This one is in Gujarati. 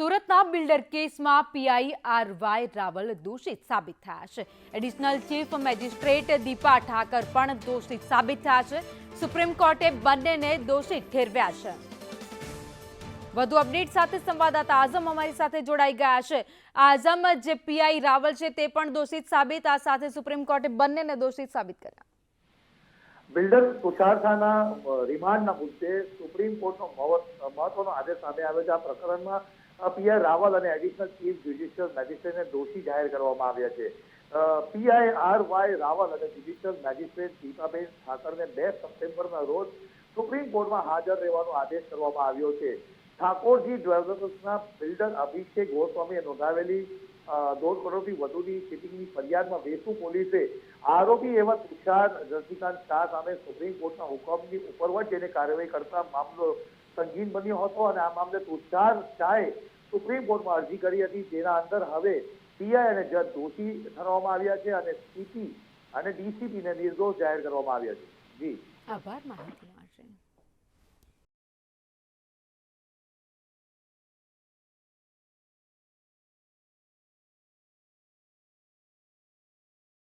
સુરતના બિલ્ડર કેસમાં પીઆઈ આર વાય રાવલ દોષિત સાબિત થયા છે. Additional chief magistrate Deepa Thakar પણ દોષિત સાબિત થયા છે. સુપ્રીમ કોર્ટે બંનેને દોષિત ઠેરવ્યા છે. વધુ અપડેટ સાથે સંવાદદાતા આઝમ અમારી સાથે જોડાઈ ગયા છે. આઝમ, જે પીઆઈ રાવલ છે તે પણ દોષિત સાબિત, આ સાથે સુપ્રીમ કોર્ટે બંનેને દોષિત સાબિત કર્યા. બિલ્ડર તુષાર શાહના રિમાન્ડના મુદ્દે સુપ્રીમ કોર્ટનો મહત્વનો આદેશ સામે આવ્યો છે. આ પ્રકરણમાં પીઆઈ રાવલ અને એડિશનલ ચીફ જ્યુડિશિયલ મેજિસ્ટ્રેટને દોષી જાહેર કરવામાં આવ્યા છે. પીઆઈ આર વાય રાવલ અને જ્યુડિશિયલ મેજિસ્ટ્રેટ દીપાબેન ઠાકરને બે સપ્ટેમ્બરના રોજ સુપ્રીમ કોર્ટમાં હાજર રહેવાનો આદેશ કરવામાં આવ્યો છે. ઠાકોરજી ડેવલપર્સના બિલ્ડર અભિષેક ગોસ્વામીએ નોંધાવેલી દોઢ કરોડથી વધુની ચીટિંગની ફરિયાદમાં વેસુ પોલીસે આરોપી એવા તુષાર, રજનીકાંત શાહ સામે સુપ્રીમ કોર્ટના હુકમની ઉપરવટ જઈને કાર્યવાહી કરતા મામલો સંગીન બન્યો હતો અને આ મામલે તુષાર શાહે સુપ્રીમ કોર્ટમાં અરજી કરી હતી. જેના અંદર હવે પીઆઈ અને જજ દોષી ઠરવામાં આવ્યા છે અને સીપી અને ડીસીપીને નિર્દોષ જાહેર કરવામાં આવ્યા છે. જી. આભાર, માહિતી.